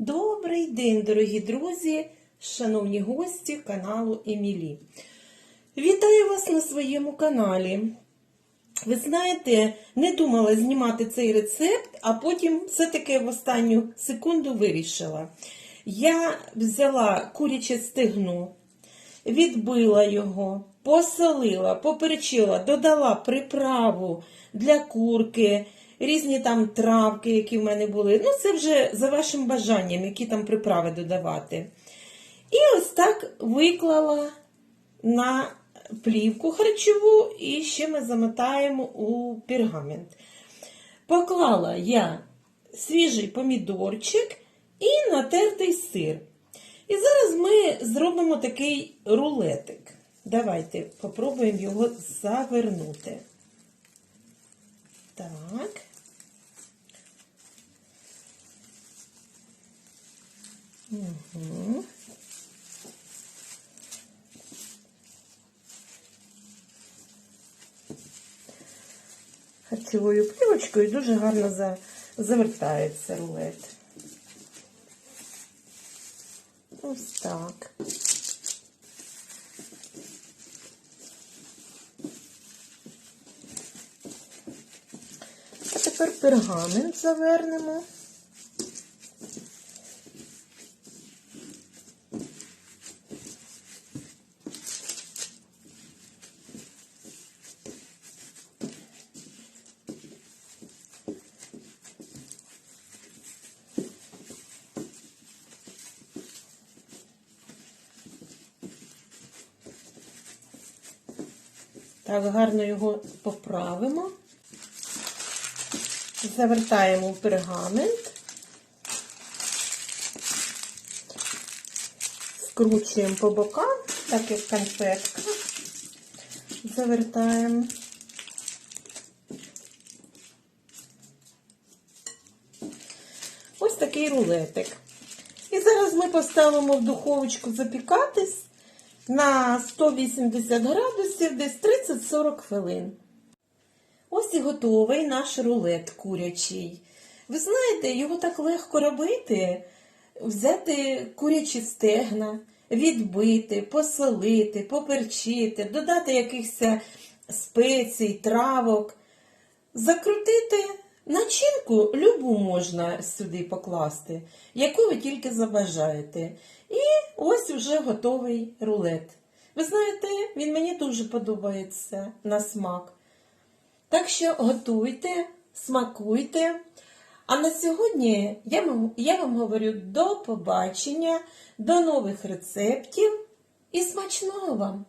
Добрий день, дорогі друзі, шановні гості каналу Емілі. Вітаю вас на своєму каналі. Ви знаєте, не думала знімати цей рецепт, а потім все-таки в останню секунду вирішила. Я взяла куряче стегно, відбила його, посолила, поперчила, додала приправу для курки, різні там травки, які в мене були. Ну, це вже за вашим бажанням, які там приправи додавати. І ось так виклала на плівку харчову, і ще ми замотаємо у пергамент. Поклала я свіжий помідорчик і натертий сир. І зараз ми зробимо такий рулетик. Давайте попробуємо його завернути. Так. Угу. Харчовою плівочкою дуже гарно завертається рулет. Ось так. А тепер пергамент завернемо. Так, гарно його поправимо. Завертаємо в пергамент. Скручуємо по бокам, так як конфетка. Завертаємо. Ось такий рулетик. І зараз ми поставимо в духовочку запікатись на 180 градусів десь 30-40 хвилин. Ось і готовий наш рулет курячий. Ви знаєте, його так легко робити, взяти курячі стегна, відбити, посолити, поперчити, додати якихось спецій, травок, закрутити начинку, любу можна сюди покласти, яку ви тільки забажаєте. І ось уже готовий рулет. Ви знаєте, він мені дуже подобається на смак. Так що готуйте, смакуйте. А на сьогодні я я вам говорю до побачення, до нових рецептів і смачного вам!